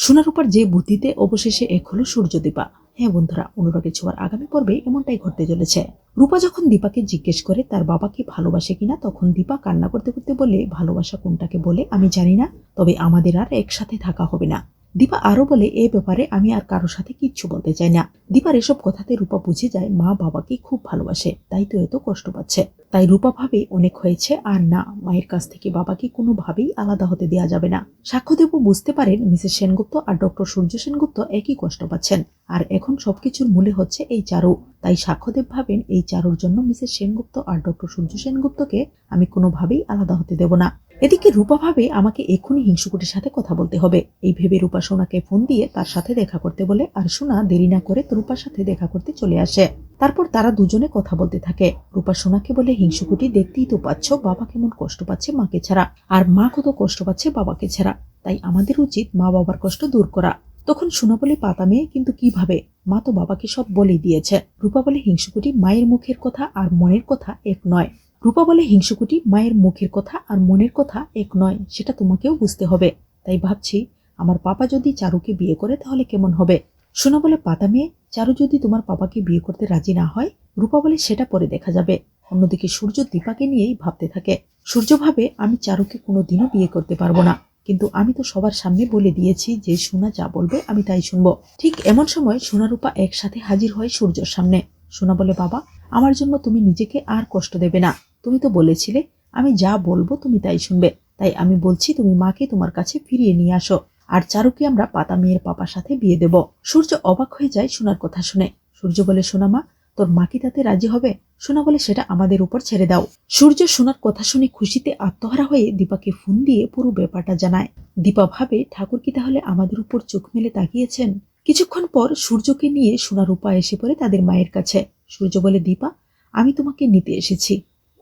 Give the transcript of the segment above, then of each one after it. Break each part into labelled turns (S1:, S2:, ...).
S1: সোনারূপার যে বুদ্ধিতে অবশেষে এক হলো সূর্য দীপা হ্যাঁ বন্ধুরা, অনুরাগের ছোঁয়ার আগামী পর্বে এমনটাই ঘটতে চলেছে। রূপা যখন দীপাকে জিজ্ঞেস করে তার বাবাকে ভালোবাসে কিনা, তখন দীপা কান্না করতে করতে বলে, ভালোবাসা কোনটাকে বলে আমি জানি না, তবে আমাদের আর একসাথে থাকা হবে না। দীপা আরও বলে, এ ব্যাপারে আমি আর কারোর সাথে কিচ্ছু বলতে চাই না। দীপার এসব কথাতে রূপা বুঝে যায়, মা বাবাকে খুব ভালোবাসে, তাই তো এত কষ্ট পাচ্ছে। তাই রূপা ভাবে অনেক হয়েছে, আর না, মায়ের কাছ থেকে বাবাকে কোনোভাবেই আলাদা হতে দেওয়া যাবে না। সাক্ষ্যদেবও বুঝতে পারেন, মিসেস সেনগুপ্ত আর ডক্টর সূর্য সেনগুপ্ত একই কষ্ট পাচ্ছেন, আর এখন সবকিছুর মূলে হচ্ছে এই চারু। তাই সাক্ষ্যদেব ভাবেন, এই চারুর জন্য মিসেস সেনগুপ্ত আর ডক্টর সূর্য সেনগুপ্তকে আমি কোনোভাবেই আলাদা হতে দেব না। এদিকে রূপা ভাবে আমাকে এক্ষুনি হিংসুকুটির সাথে কথা বলতে হবে। এই ভেবে রূপা সোনাকে ফোন দিয়ে তার সাথে দেখা করতে বলে আর সোনা দেরি না করে রূপার সাথে দেখা করতে চলে আসে। তারপর তারা দুজনে কথা বলতে থাকে। রূপা সোনাকে বলে, হিংসুকুটি, দেখতেই তো পাচ্ছ, বাবা কেমন কষ্ট পাচ্ছে মাকে ছাড়া। আর মা কত কষ্ট পাচ্ছে বাবাকে ছাড়া। তাই আমাদের উচিত মা বাবার কষ্ট দূর করা। তখন সোনা বলে, পাতা মেয়ে, কিন্তু কীভাবে? মা তো বাবাকে সব বলেই দিয়েছে। রূপা বলে, হিংসুকুটি, মায়ের মুখের কথা আর মনের কথা এক নয়। রূপা বলে হিংসুকুটি মায়ের মুখের কথা আর মনের কথা এক নয়, সেটা তোমাকেও বুঝতে হবে। তাই ভাবছি, আমার পাপা যদি চারুকে বিয়ে করে তাহলে কেমন হবে? সোনা বলে, পাতা মেয়ে, চারু যদি তোমার পাপাকে বিয়ে করতে রাজি না হয়, রূপা বলে, সেটা পরে দেখা যাবে। অন্যদিকে সূর্য দীপাকে নিয়েই ভাবতে থাকে। সূর্য ভাবে, আমি চারুকে কোনোদিনও বিয়ে করতে পারব না। কিন্তু আমি তো সবার সামনে বলে দিয়েছি যে, সোনা যা বলবে, আমি তাই শুনব। ঠিক এমন সময় সোনা রূপা একসাথে হাজির হয় সূর্যর সামনে। সোনা বলে, বাবা, আমার জন্য তুমি নিজেকে আর কষ্ট দেবে না। তুমি তো বলেছিলে, আমি যা বলব তুমি তাই শুনবে। তাই আমি বলছি তুমি মাকে তোমার কাছে ফিরিয়ে নিয়ে আসো, আর চারুকে আমরা পাতা মেয়ের পাপার সাথে বিয়ে দেব। সূর্য অবাক হয়ে যায় সোনার কথা শুনে। সূর্য বলে, সোনা মা, তোর মা কি তাতে রাজি হবে? সোনা বলে, সেটা আমাদের উপর ছেড়ে দাও। সূর্য সোনার কথা শুনে খুশিতে আত্মহারা হয়ে দীপাকে ফোন দিয়ে পুরো ব্যাপারটা জানায়। দীপা ভাবে, ঠাকুর কি তাহলে আমাদের উপর চোখ মেলে তাকিয়েছেন? কিছুক্ষণ পর সূর্যকে নিয়ে সোনার উপা এসে পড়ে তাদের মায়ের কাছে। সূর্য বলে, দীপা, আমি তোমাকে নিতে এসেছি।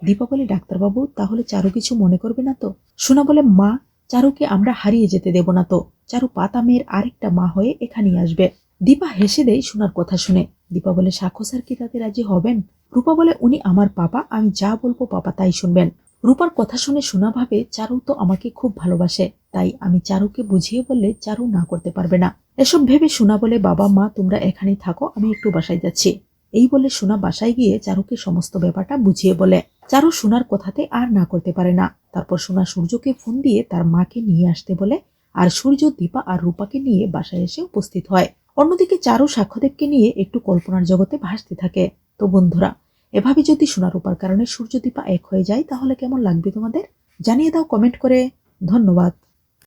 S1: দীপা বলে, ডাক্তারবাবু, তাহলে চারু কিছু মনে করবে না তো? সোনা বলে, মা, চারুকে আমরা হারিয়ে যেতে দেব না তো। চারু পাতা মেয়ের আরেকটা মা হয়ে এখানেই আসবে। দীপা হেসে দেয় সোনার কথা শুনে। দীপা বলে সাক্ষ্য স্যার কি তাতে রাজি হবেন? রূপা বলে, উনি আমার পাপা, আমি যা বলব পাপা তাই শুনবেন। রূপার কথা শুনে শোনা ভাবে, চারু তো আমাকে খুব ভালোবাসে, তাই আমি চারুকে বুঝিয়ে বললে চারু না করতে পারবে না। এসব ভেবে শোনা বলে, বাবা, মা, তোমরা এখানেই থাকো, আমি একটু বাসায় যাচ্ছি। এই বলে শোনা বাসায় গিয়ে চারুকে সমস্ত ব্যাপারটা বুঝিয়ে বলে। চারু সোনার কথাতে আর না করতে পারে না। তারপর সোনা সূর্যকে ফোন দিয়ে তার মাকে নিয়ে আসতে বলে, আর সূর্য দীপা আর রূপাকে নিয়ে বাসায় এসে উপস্থিত হয়। অন্যদিকে চারু সাক্ষ্যদেবকে নিয়ে একটু কল্পনার জগতে ভাসতে থাকে। তো বন্ধুরা, এভাবে যদি সোনা রূপার কারণে সূর্য দীপা এক হয়ে যায়, তাহলে কেমন লাগবে তোমাদের? জানিয়ে দাও কমেন্ট করে। ধন্যবাদ।